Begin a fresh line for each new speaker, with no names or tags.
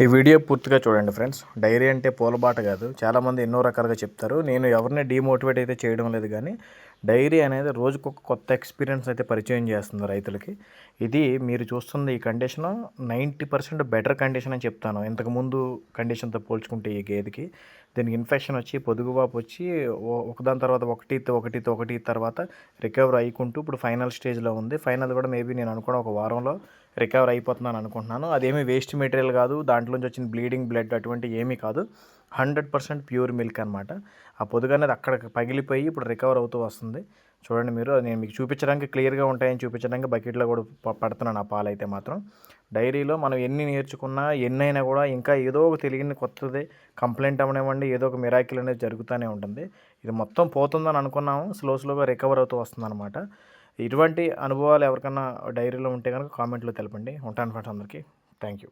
ఈ వీడియో పూర్తిగా చూడండి ఫ్రెండ్స్. డైరీ అంటే పూలబాట కాదు. చాలామంది ఎన్నో రకాలుగా చెప్తారు. నేను ఎవరిని డీమోటివేట్ అయితే చేయడం లేదు కానీ డైరీ అనేది రోజుకొక కొత్త ఎక్స్పీరియన్స్ అయితే పరిచయం చేస్తుంది రైతులకి. ఇది మీరు చూస్తున్న ఈ condition ninety percent better condition అని చెప్తాను. ఇంతకుముందు కండిషన్తో పోల్చుకుంటే ఈ గేదెకి దీనికి ఇన్ఫెక్షన్ వచ్చి పొదుగువాపు వచ్చి ఓ- ఒకదాని తర్వాత ఒకటి ఒకటి ఒకటి తర్వాత రికవర్ అయ్యుకుంటూ ఇప్పుడు ఫైనల్ స్టేజ్లో ఉంది. ఫైనల్ కూడా మేబీ నేను అనుకున్న ఒక వారంలో రికవర్ అయిపోతున్నాను అనుకుంటున్నాను. అదేమీ వేస్ట్ మెటీరియల్ కాదు. దాంట్లోంచి వచ్చిన బ్లీడింగ్ బ్లడ్ అటువంటి ఏమీ కాదు. హండ్రెడ్ పర్సెంట్ ప్యూర్ మిల్క్ అనమాట ఆ పొదుగు అనేది అక్కడ పగిలిపోయి ఇప్పుడు రికవర్ అవుతూ వస్తుంది. చూడండి మీరు నేను మీకు చూపించడానికి క్లియర్గా ఉంటాయని చూపించడానికి బకెట్లో కూడా పడుతున్నాను ఆ పాలు అయితే మాత్రం. డైరీలో మనం ఎన్ని నేర్చుకున్నా ఎన్ని అయినా కూడా ఇంకా ఏదో ఒక తెలియని కొత్తది కంప్లైంట్ అవనివ్వండి ఏదో ఒక మిరాకిల్ అనేది జరుగుతూనే ఉంటుంది. ఇది మొత్తం పోతుందని అనుకున్నాము స్లో స్లోగా రికవర్ అవుతూ వస్తుందన్నమాట. ఇటువంటి అనుభవాలు ఎవరికైనా డైరీలో ఉంటే కనుక కామెంట్లో తెలపండి. ఉంటాను ఫ్రెండ్స్ అందరికీ. Thank you